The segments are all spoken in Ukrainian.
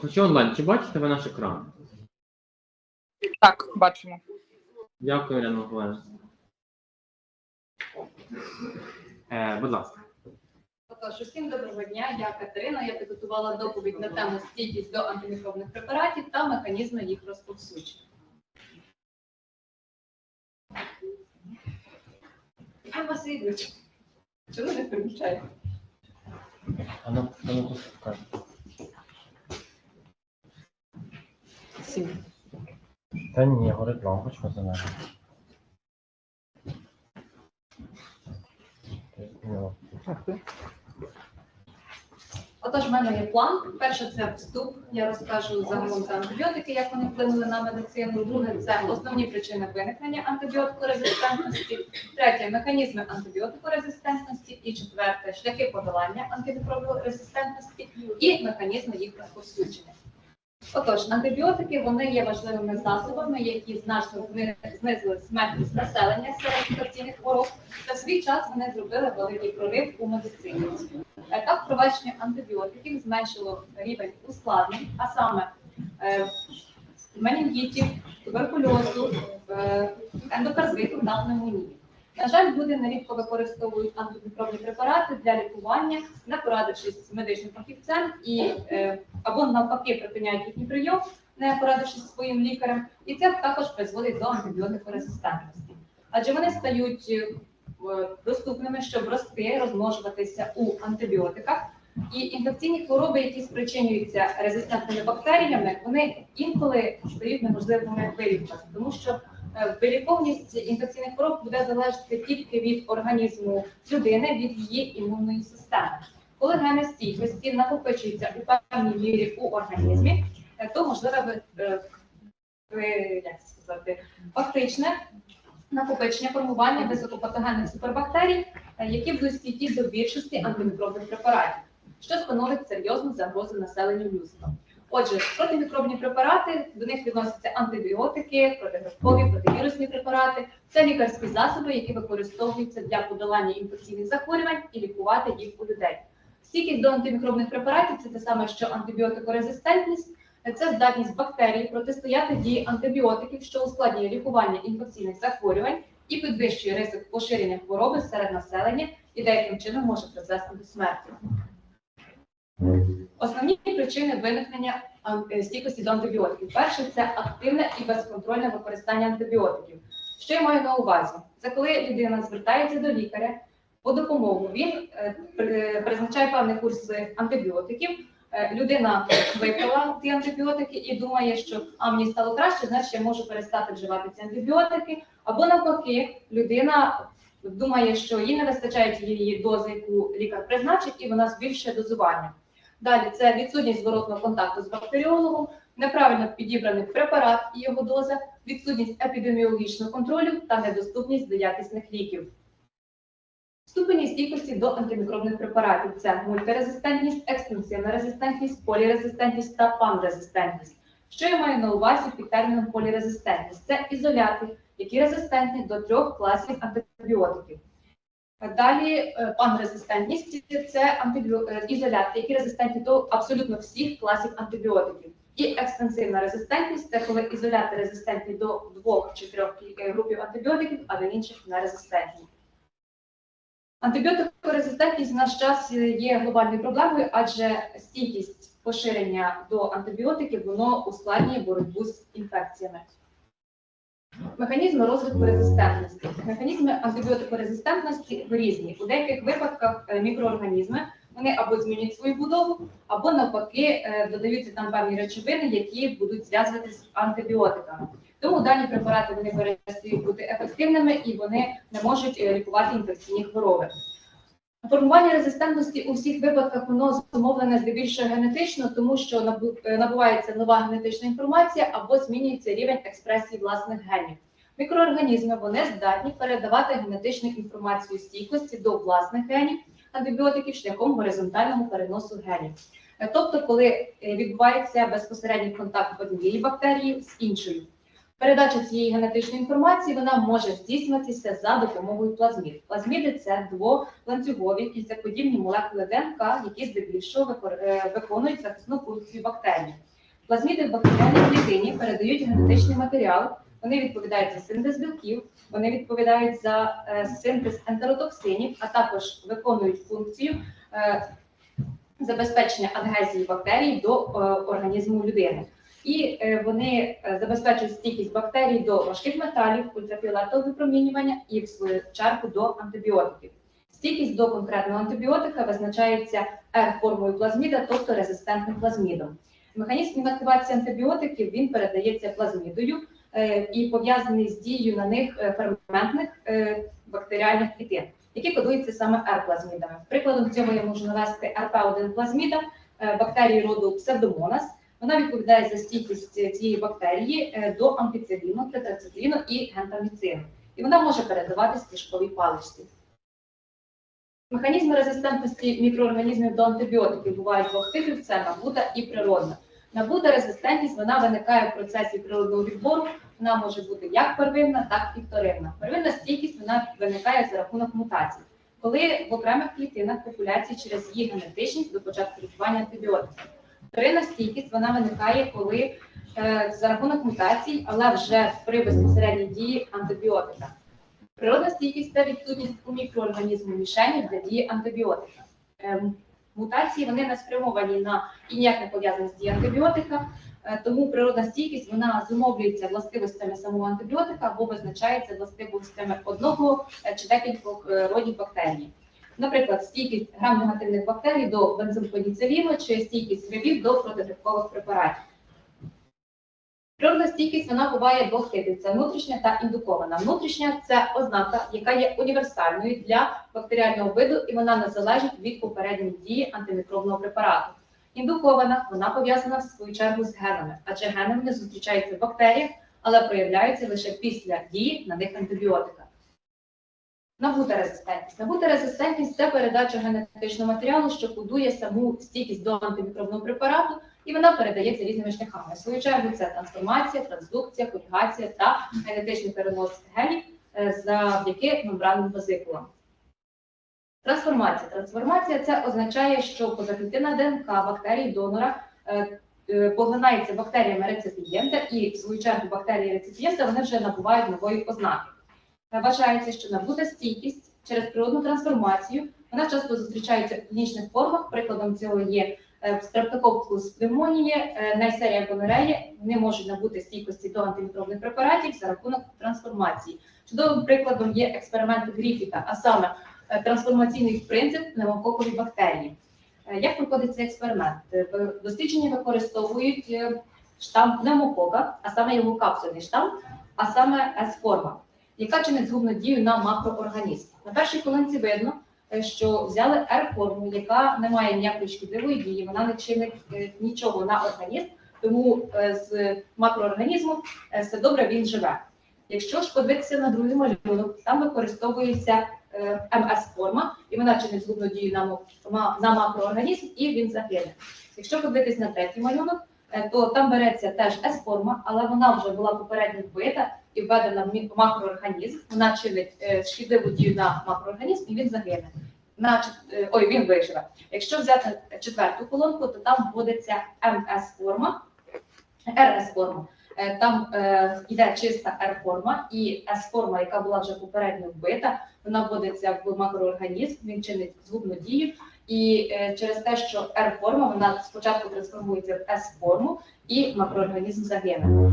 Хочу онлайн. Чи бачите ви наш екран? Так, бачимо. Дякую, Ірина Миколаївна. Е, будь ласка. Отож, усім доброго дня. Я Катерина. Я підготувала доповідь на тему стійкість до антимікробних препаратів та механізми їх розповсюдження. Іван Васильович, чому не примічаєте? А ну, а ну пускай. Сім. Та ні, говорить вам, хоч за мене. Отож, в мене є план. Перше це вступ. Я розкажу загалом про антибіотики, як вони вплинули на медицину. Друге це основні причини виникнення антибіотикорезистентності. Третє механізми антибіотикорезистентності. І четверте шляхи подолання антимікроборезистентності і механізми їх розповсюдження. Отож, антибіотики вони є важливими засобами, які значно знизили смертність населення серед інфекційних хвороб. Та в свій час вони зробили великий прорив у медицині. Етап впровадження антибіотиків зменшило рівень ускладнень, а саме е, менінгітів, туберкульозу, е, ендокардиту та пневмонії. На жаль, люди нерідко використовують антимікробні препарати для лікування, не порадившись з медичним фахівцем, і е, або навпаки припиняють їхній прийом, не порадившись зі своїм лікарем, і це також призводить до антибіотикорезистентності. Адже вони стають е, доступними, щоб рости, розмножуватися у антибіотиках. І інфекційні хвороби, які спричинюються резистентними бактеріями, вони інколи стають неможливими вилікувати, тому що виліковність інфекційних хвороб буде залежати тільки від організму людини, від її імунної системи. Коли гени стійкості накопичуються у певній мірі у організмі, е, то можливе е, як сказати, фактичне накопичення формування високопатогенних супербактерій, е, які будуть стійкі до більшості антимікробних препаратів, що становить серйозну загрозу населенню людства. Отже, протимікробні препарати, до них відносяться антибіотики, протигрибкові, противірусні препарати. Це лікарські засоби, які використовуються для подолання інфекційних захворювань і лікувати їх у людей. Стійкість до антимікробних препаратів це те саме, що антибіотикорезистентність, це здатність бактерій протистояти дії антибіотиків, що ускладнює лікування інфекційних захворювань і підвищує ризик поширення хвороби серед населення і деяким чином може призвести до смерті. Основні причини виникнення е, стійкості до антибіотиків. Перше це активне і безконтрольне використання антибіотиків. Що я маю на увазі? Це коли людина звертається до лікаря по допомогу. Він е, призначає певний курс антибіотиків. Е, Людина випила ці антибіотики і думає, що а мені стало краще, значить я можу перестати вживати ці антибіотики. Або навпаки, людина думає, що їй не вистачає тієї дози, яку лікар призначить, і вона збільшує дозування. Далі це відсутність зворотного контакту з бактеріологом, неправильно підібраний препарат і його доза, відсутність епідеміологічного контролю та недоступність до якісних ліків. Ступені стійкості до антимікробних препаратів це мультирезистентність, екстенсивна резистентність, полірезистентність та панрезистентність. Що я маю на увазі під терміном полірезистентність? Це ізоляти, які резистентні до трьох класів антибіотиків. Далі е, панрезистентність це е, ізоляти, які резистентні до абсолютно всіх класів антибіотиків. І екстенсивна резистентність це коли ізоляти резистентні до двох чи трьох е, групів антибіотиків, а до інших не резистентні. Антибіотикорезистентність в наш час є глобальною проблемою, адже стійкість поширення до антибіотиків воно ускладнює боротьбу з інфекціями. Механізми розвитку резистентності. Механізми антибіотикорезистентності різні. У деяких випадках е, мікроорганізми вони або змінюють свою будову, або навпаки е, додаються там певні речовини, які будуть зв'язувати з антибіотиками. Тому дані препарати вони перестають бути ефективними і вони не можуть е, лікувати інфекційні хвороби. Формування резистентності у всіх випадках воно зумовлене здебільшого генетично, тому що набувається нова генетична інформація або змінюється рівень експресії власних генів. Мікроорганізми вони здатні передавати генетичну інформацію стійкості до власних генів антибіотиків шляхом горизонтального переносу генів. Е, Тобто, коли е, відбувається безпосередній контакт однієї бактерії з іншою. Передача цієї генетичної інформації вона може здійснюватися за допомогою плазмід. Плазміди це дволанцюгові кільцеподібні молекули ДНК, які здебільшого е, виконують захисну функцію бактерій. Плазміди в бактеріальній клітині передають генетичний матеріал. Вони відповідають за синтез білків, вони відповідають за е, синтез ентеротоксинів, а також виконують функцію е, забезпечення адгезії бактерій до е, організму людини. І вони забезпечують стійкість бактерій до важких металів, ультрафіолетового випромінювання і, в свою чергу, до антибіотиків. Стійкість до конкретного антибіотика визначається R-формою плазміда, тобто резистентним плазмідом. Механізм інактивації антибіотиків він передається плазмідою і пов'язаний з дією на них е, ферментних е, бактеріальних клітин, які кодуються саме R-плазмідами. Прикладом цього я можу навести РП1 плазміда е, бактерії роду псевдомонас. Вона відповідає за стійкість цієї бактерії е, до ампіциліну, тетрацикліну і гентаміцину. І вона може передаватись в кишковій паличці. Механізми резистентності мікроорганізмів до антибіотиків бувають двох типів: це набута і природна. Набута резистентність вона виникає в процесі природного відбору. Вона може бути як первинна, так і вторинна. Первинна стійкість вона виникає за рахунок мутацій, коли в окремих клітинах популяції через її генетичність до початку лікування антибіотиків. Вторинна стійкість вона виникає, коли е, за рахунок мутацій, але вже при безпосередній дії антибіотика. Природна стійкість це відсутність у мікроорганізму мішені для дії антибіотика. Мутації вони не спрямовані на і ніяк не пов'язані з дією антибіотика, е, тому природна стійкість вона зумовлюється властивостями самого антибіотика або визначається властивостями одного е, чи декількох е, родів бактерій. Наприклад, стійкість грам-негативних бактерій до бензопеніциліну чи стійкість грибів до протигрибкових препаратів. Природна стійкість вона буває двох типів: це внутрішня та індукована. Внутрішня це ознака, яка є універсальною для бактеріального виду, і вона не залежить від попередньої дії антимікробного препарату. Індукована вона пов'язана в свою чергу з генами, адже гени вони зустрічаються в бактеріях, але проявляються лише після дії на них антибіотика. Набута резистентність. Набута резистентність це передача генетичного матеріалу, що кодує саму стійкість до антимікробного препарату, і вона передається різними шляхами. В свою чергу це трансформація, трансдукція, конюгація та генетичний перенос генів е, завдяки мембранним вазикулам. Трансформація. Трансформація це означає, що позаклітинна ДНК бактерій донора е, е, поглинається бактеріями реципієнта, і в свою чергу бактерії реципієнта вони вже набувають нової ознаки. Вважається, що набута стійкість через природну трансформацію. Вона часто зустрічається в клінічних формах. Прикладом цього є стрептококус пневмонії, е, найсерія гонореї. Вони можуть набути стійкості до антимікробних препаратів за рахунок трансформації. Чудовим прикладом є експеримент Гріфіта, а саме е, трансформаційний принцип пневмококової бактерії. Е, Як проходить цей експеримент? Е, Дослідження використовують е, штам пневмокока, а саме його капсульний штам, а саме С-форма яка чинить згубну дію на макроорганізм. На першій колонці видно, е, що взяли R-форму, яка не має ніякої шкідливої дії, вона не чинить е, нічого на організм, тому е, з макроорганізмом е, все добре, він живе. Якщо ж подивитися на другий малюнок, там використовується МС-форма, і вона чинить згубну дію на, макроорганізм, і він загине. Якщо подивитись на третій малюнок, то там береться теж С-форма, але вона вже була попередньо вбита і введена в макроорганізм, вона чинить е, шкідливу дію на макроорганізм і він загине. На е, ой, він виживе. Якщо взяти четверту колонку, то там вводиться МС-форма, РС-форма. Е, Там е, йде чиста R-форма і S-форма, яка була вже попередньо вбита, вона вводиться в макроорганізм, він чинить згубну дію. І е, через те, що R-форма вона спочатку трансформується в S-форму, і макроорганізм загине.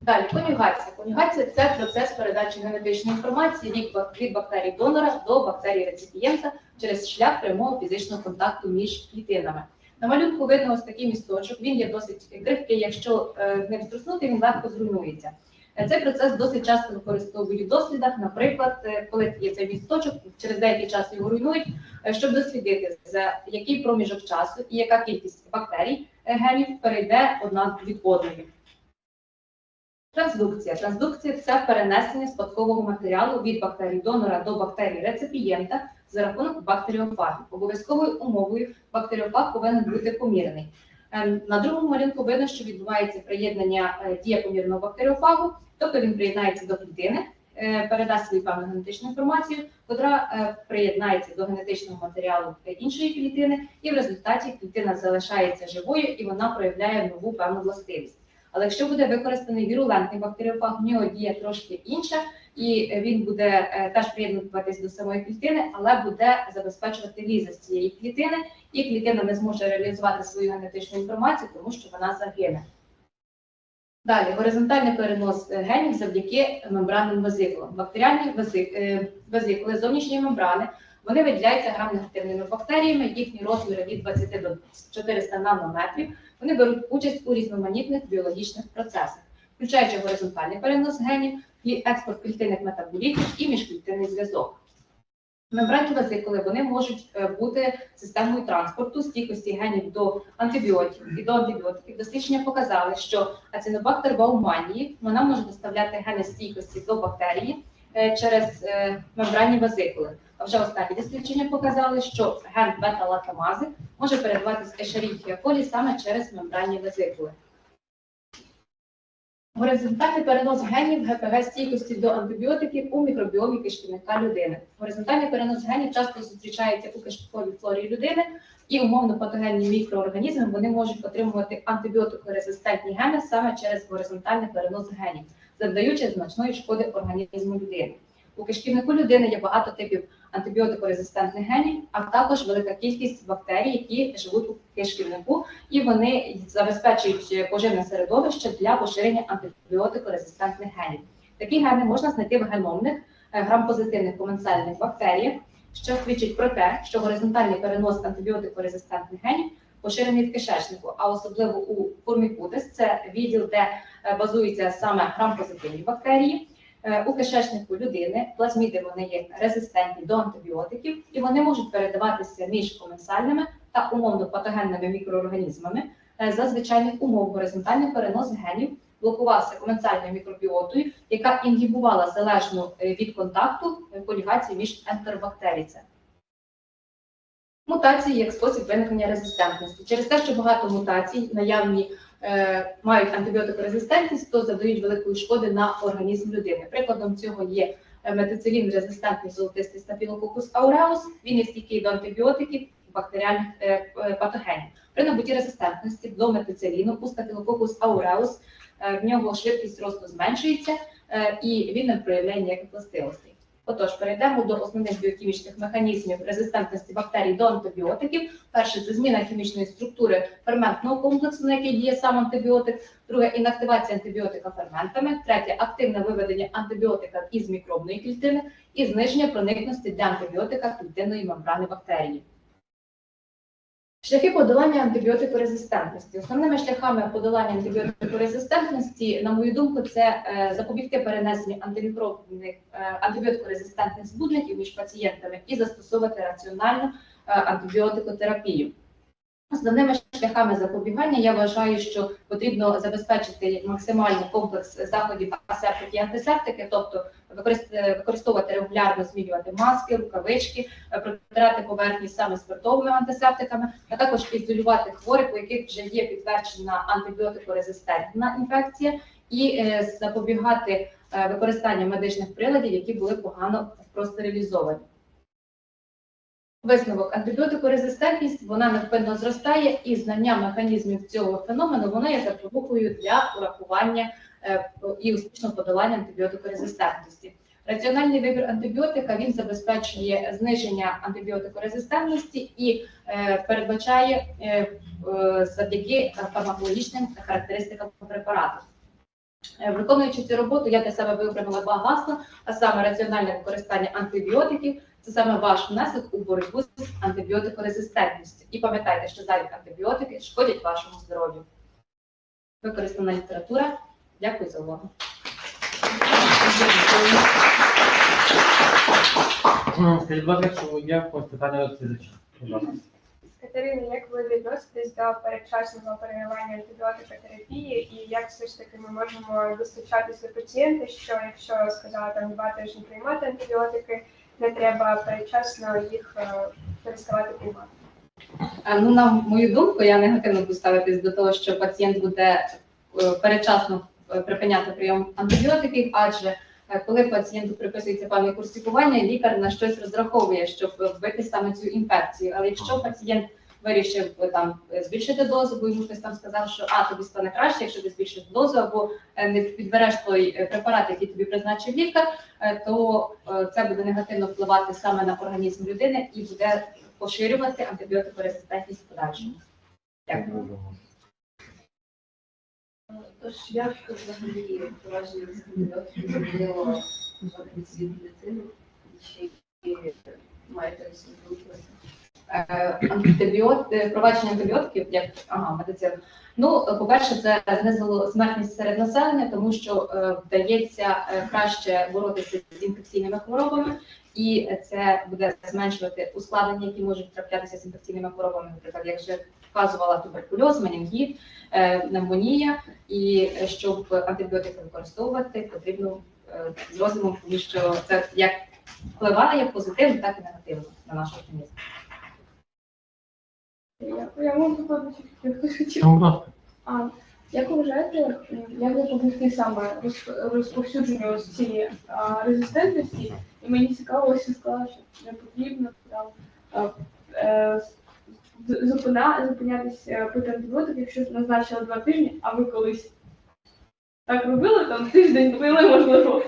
Далі, конюгація. Конюгація це процес передачі генетичної інформації від, бактерій донора до бактерій реципієнта через шлях прямого фізичного контакту між клітинами. На малюнку видно ось такий місточок. Він є досить крихкий. Якщо е, ним струснути, він легко зруйнується. Е, Цей процес досить часто використовують в дослідах. Наприклад, е, коли є цей місточок, через деякий час його руйнують, е, щоб дослідити за який проміжок часу і яка кількість бактерій генів перейде одна від одної. Трансдукція. Трансдукція це перенесення спадкового матеріалу від бактерій донора до бактерій реципієнта за рахунок бактеріофагів. Обов'язковою умовою бактеріофаг повинен бути помірений. Е, На другому малюнку видно, що відбувається приєднання е, дієпомірного бактеріофагу, тобто він приєднається до клітини, е, передасть свою певну генетичну інформацію, котра е, приєднається до генетичного матеріалу іншої клітини, і в результаті клітина залишається живою і вона проявляє нову певну властивість. Але якщо буде використаний вірулентний бактеріофаг, в нього дія трошки інша, і він буде е, теж приєднуватись до самої клітини, але буде забезпечувати ліза з цієї клітини, і клітина не зможе реалізувати свою генетичну інформацію, тому що вона загине. Далі горизонтальний перенос е, генів завдяки мембранним везикулам. Бактеріальні е, зовнішньої мембрани вони виділяються грамнегативними бактеріями, їхні розміри від 20 до 400 нанометрів. Вони беруть участь у різноманітних біологічних процесах, включаючи горизонтальний перенос генів, і експорт клітинних метаболітів і міжклітинний зв'язок. Мембранні везикули вони можуть е, бути системою транспорту стійкості генів до антибіотиків і до антибіотиків. Дослідження показали, що ацинобактер бауманії вона може доставляти гени стійкості до бактерії е, через е, мембранні везикули. А вже останні дослідження показали, що ген бета-латамази може передаватися Escherichia coli саме через мембранні везикули. Горизонтальний перенос генів ГПГ стійкості до антибіотиків у мікробіомі кишківника людини. Горизонтальний перенос генів часто зустрічається у кишковій флорі людини, і умовно патогенні мікроорганізми вони можуть отримувати антибіотикорезистентні гени саме через горизонтальний перенос генів, завдаючи значної шкоди організму людини. У кишківнику людини є багато типів антибіотикорезистентних генів, а також велика кількість бактерій, які живуть у кишківнику, і вони забезпечують поживне середовище для поширення антибіотикорезистентних генів. Такі гени можна знайти в геномних е, грампозитивних коменсальних бактеріях, що свідчить про те, що горизонтальний перенос антибіотикорезистентних генів поширений в кишечнику, а особливо у формікутис, це відділ, де е, базуються саме грампозитивні бактерії. Е, У кишечнику людини плазміди вони є резистентні до антибіотиків, і вони можуть передаватися між коменсальними та умовно патогенними мікроорганізмами. Е, За звичайних умов горизонтальний перенос генів блокувався коменсальною мікробіотою, яка інгібувала залежно е, від контакту колігації між ентеробактерій. Мутації як спосіб виникнення резистентності. Через те, що багато мутацій наявні мають антибіотикорезистентність, то завдають великої шкоди на організм людини. Прикладом цього є е, метицилін резистентний золотистий стафілококус ауреус. Він є стійкий до антибіотиків бактеріальних е, е, патогенів. При набутті резистентності до метициліну у стафілококус ауреус е, в нього швидкість росту зменшується е, і він не проявляє ніяких властивостей. Отож, перейдемо до основних біохімічних механізмів резистентності бактерій до антибіотиків. Перше це зміна хімічної структури ферментного комплексу, на який діє сам антибіотик. Друге інактивація антибіотика ферментами. Третє активне виведення антибіотика із мікробної клітини і зниження проникності для антибіотика клітинної мембрани бактерії. Шляхи подолання антибіотикорезистентності. Основними шляхами подолання антибіотикорезистентності, на мою думку, це е, запобігти перенесенню антимікробних е, антибіотикорезистентних збудників між пацієнтами і застосовувати раціональну е, антибіотикотерапію. Основними шляхами запобігання я вважаю, що потрібно забезпечити максимальний комплекс заходів асептики і антисептики, тобто використовувати регулярно змінювати маски, рукавички, е, протирати поверхні саме спиртовими антисептиками, а також ізолювати хворих, у яких вже є підтверджена антибіотикорезистентна інфекція, і е, запобігати е, використанню медичних приладів, які були погано простерилізовані. Висновок антибіотикорезистентність вона невпинно зростає, і знання механізмів цього феномену вона є запобукою для урахування е, і успішного подолання антибіотикорезистентності. Раціональний вибір антибіотика він забезпечує зниження антибіотикорезистентності і е, передбачає е, е, завдяки фармакологічним характеристикам препарату. Е, Виконуючи цю роботу, я для себе вибрала два гасла, а саме раціональне використання антибіотиків. Це саме ваш внесок у боротьбу з антибіотикорезистентністю. І пам'ятайте, що зайві антибіотики шкодять вашому здоров'ю. Використана література. Дякую за увагу. Скажіть, будь ласка, питання. Катерина, як ви відноситесь до передчасного перейменування антибіотикотерапії і як все ж таки ми можемо достучатися до пацієнта, що якщо сказали там два тижні приймати антибіотики, не треба передчасно їх е, переставати приймати? Ну, на мою думку, я негативно буду ставитись до того, що пацієнт буде е, передчасно припиняти прийом антибіотиків, адже е, коли пацієнту приписується певний курс лікування, лікар на щось розраховує, щоб вбити саме цю інфекцію. Але якщо пацієнт вирішив е, там е, збільшити дозу, бо йому хтось там сказав, що а тобі стане краще, якщо ти збільшиш дозу, або е, не підбереш той е, препарат, який тобі призначив лікар, е, то е, це буде негативно впливати саме на організм людини і буде поширювати антибіотикорезистентність в подальшому. Дякую. Тож як взагалі поважний з антибіотиків зробило світ дитини, чи маєте симптоми? Е, антибіот, е, впровадження антибіотиків як ага, медицина. Ну, по-перше, це знизило смертність серед населення, тому що е, вдається краще боротися з інфекційними хворобами, і це буде зменшувати ускладнення, які можуть траплятися з інфекційними хворобами, наприклад, як вже вказувала туберкульоз, менінгіт, пневмонія. І щоб антибіотики використовувати, потрібно е, з розумом, тому що це як впливає позитивно, так і негативно на наш організм. Я, я можу подати, хотів. Ну, будь. А як ви вважаєте, як запобігти саме роз- розповсюдженню ось цієї а, резистентності? І мені цікаво, ось ви сказали, що не потрібно там а, е, з- зупина, зупинятись е, пити антибіотики, якщо назначили два тижні, а ви колись так робили, там тиждень пили, можливо.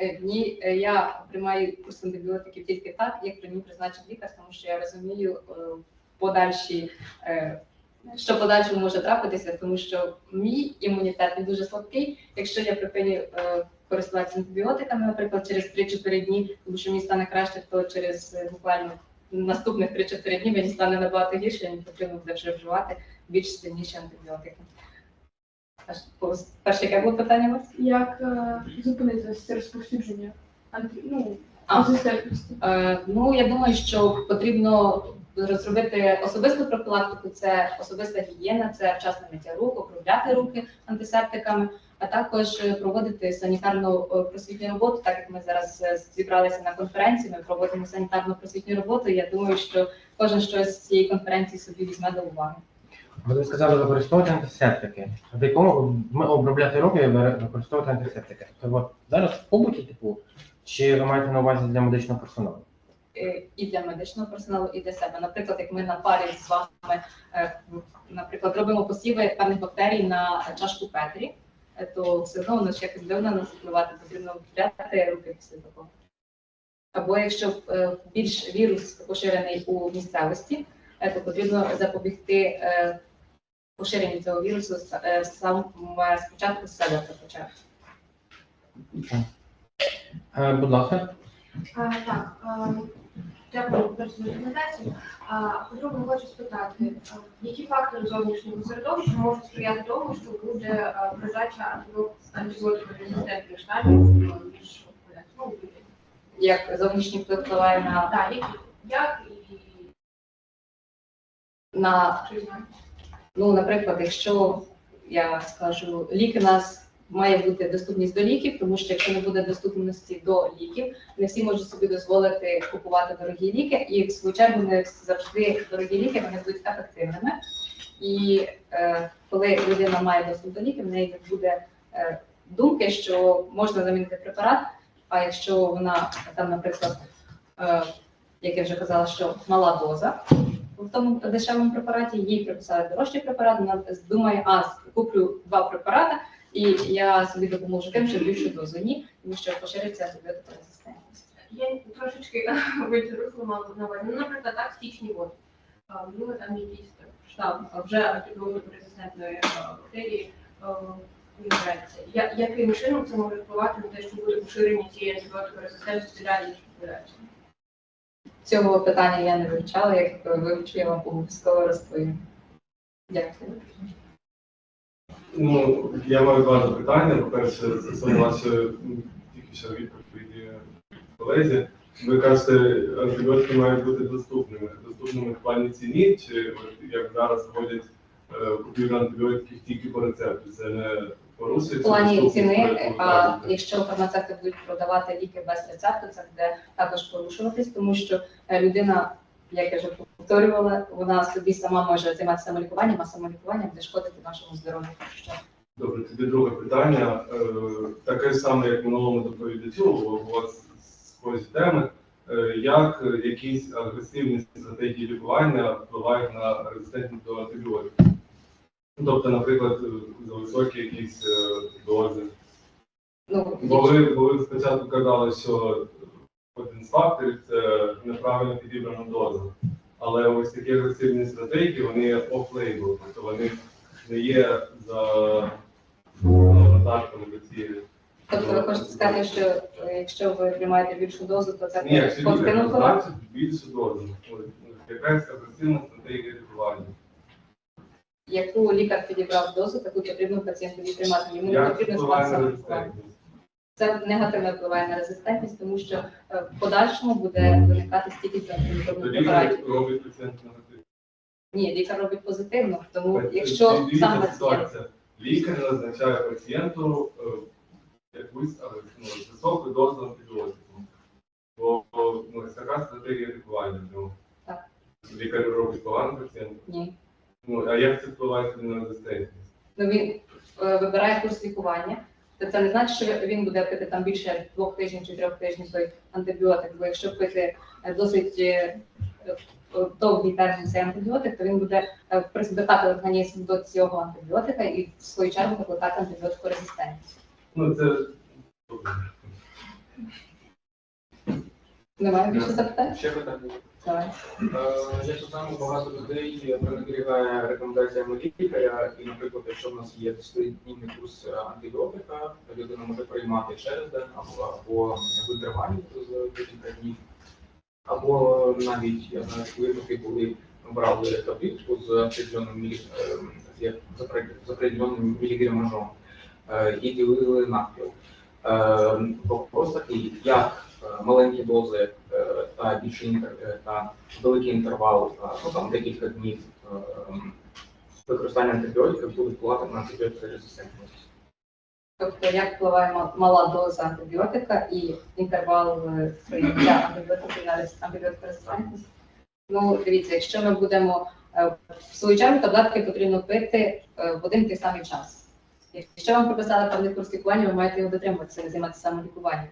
Е, Ні, е, я приймаю курс антибіотиків тільки так, як мені призначив лікар, тому що я розумію е, подальші, е, що подальшому може трапитися, тому що мій імунітет не дуже слабкий. Якщо я припиню е, користуватися антибіотиками, наприклад, через 3-4 дні, тому що мені стане краще, то через е, буквально наступних 3-4 дні мені стане набагато гірше, мені потрібно буде вже вживати більш сильніші антибіотики. Перше, яке було питання у вас? Як е, зупинити розповсюдження анти, ну, А. Е, Ну, я думаю, що потрібно розробити особисту профілактику, це особиста гігієна, це вчасне миття рук, окропляти руки антисептиками, а також е, проводити санітарну е, просвітню роботу. Так як ми зараз е, зібралися на конференції, ми проводимо санітарну просвітню роботу. Я думаю, що кожен щось з цієї конференції собі візьме до уваги. Ви сказали використовувати антисептики. В якому ми обробляти руки і використовувати антисептики. Тобто зараз в побуті, типу, чи ви маєте на увазі для медичного персоналу? Е, і для медичного персоналу, і для себе. Наприклад, як ми на парі з вами, е, наприклад, робимо посіви певних бактерій на чашку Петрі, е, то все одно воно ж якось на нас впливати, потрібно впряти руки після такого. Або якщо більш вірус поширений у місцевості, то потрібно запобігти поширенню цього вірусу с- е, сам е, спочатку з себе почати. Е, будь ласка. Так, а, дякую за презентацію. По-друге, хочу спитати, які фактори зовнішнього середовища можуть сприяти тому, що буде а, передача антибіотикорезистентних штамів більш ну. Як зовнішній вплив впливає на, Так? Як і на? Ну, наприклад, якщо я скажу, ліки нас має бути доступність до ліків, тому що якщо не буде доступності до ліків, не всі можуть собі дозволити купувати дорогі ліки, і в свою чергу не завжди дорогі ліки вони будуть ефективними. І е, коли людина має доступ до ліків, в неї не буде е, думки, що можна замінити препарат. А якщо вона там, наприклад, е, як я вже казала, що мала доза, в тому дешевому препараті, їй приписали дорожчий препарат, вона думає, а куплю два препарати, і я собі допоможу тим, що більшу дозу ні, тому що пошириться антибіотикорезистентність. Я трошечки витягнула мала на увазі. Ну, наприклад, так, стічні води. А, Ну, там штам а вже антибіотикорезистентної а, бактерії а. Я- Яким чином це може впливати на те, що буде поширення цієї антибіотикорезистентності далі ніж популяції? Цього питання я не вивчала, як вивчу, я вам обов'язково розповім. Дякую. Ну, я маю два запитання. По-перше, це ваше тільки що відповіді колезі. Ви кажете, антибіотики мають бути доступними. Доступними в плані ціні, чи от як зараз вводять е, купівлю антибіотиків тільки по рецепту. Це не порушується. В плані ціни, а якщо фармацевти будуть продавати ліки без рецепту, це буде також порушуватись, тому що е, людина як я вже повторювала, вона собі сама може займатися самолікуванням, а самолікування буде шкодити нашому здоров'ю. Добре, тоді друге питання. Е, Таке саме, як минулому доповідачу, у вас схожі теми. Е, Як якісь агресивні стратегії лікування впливають на резистентність до антибіотиків? Тобто, наприклад, за високі якісь е, дози. Ну, Бо ви, бо ви спочатку казали, що один з факторів це неправильно підібрана доза. Але ось такі агресивні стратегії, вони є off-label, тобто вони не є за додатками до цієї. тобто ви хочете сказати, що е, якщо ви приймаєте більшу дозу, то це Ні, якщо назначить більшу дозу. Якась агресивна стратегія лікування. Яку лікар підібрав дозу, таку потрібно пацієнтові приймати. Йому не потрібно впливає спати на самолікування. резистентність? Це негативно впливає на резистентність, тому що е, в подальшому буде виникати стільки антимікробних препаратів. робить пацієнт негативно. Ні, лікар робить позитивно, тому Тобто, якщо сам пацієнт. Лікар назначає пацієнту е, якусь ну, високу дозу антибіотику. Бо ну, така стратегія лікування нього. Так. Лікар робить погано пацієнту. ні. Ну, а як це впливає на резистентність? Ну він е, вибирає курс лікування, то це не значить, що він буде пити там більше двох тижнів чи трьох тижнів той антибіотик. Бо якщо пити е, досить е, е, довгий термін цей антибіотик, то він буде призвикати організм до цього антибіотика і в свою чергу викликати антибіотикорезистентність. Ну, це Немає більше запитань? Ще питання. Давай. Е, Як знаємо, багато людей пренебрігає рекомендаціями лікаря, і, наприклад, якщо в нас є 10-днівний курс антибіотика, людина може приймати через день або, або в з декілька днів, або навіть я знаю, випадки, коли брали таблетку з определенним е, міліграмажом е, і ділили навпіл. Е, Вопрос такий, як е, маленькі дози е, та більший інтер е, та великий інтервал, е, ну там декілька днів е, використання антибіотиків буде впливати на антибіотикорезистентність. Тобто, як впливає мала доза антибіотика і інтервал прийняття антибіотиків на антибіотикорезистентність? Ну, дивіться, якщо ми будемо в свою таблетки потрібно пити в один той самий час. Якщо вам прописали певний курс лікування, ви маєте його дотримуватися, займатися самолікуванням.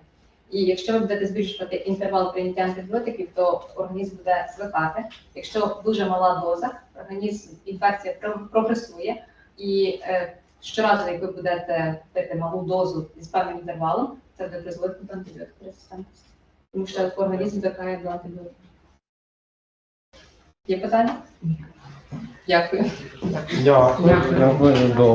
І якщо ви будете збільшувати інтервал прийняття антибіотиків, то організм буде звикати. Якщо дуже мала доза, організм інфекція прогресує, і е, щоразу, як ви будете пити малу дозу з певним інтервалом, це буде призводити до антибіотикорезистентності. Тому що організм звикає до антибіотиків. Є питання? Дякую. Дякую. Дякую.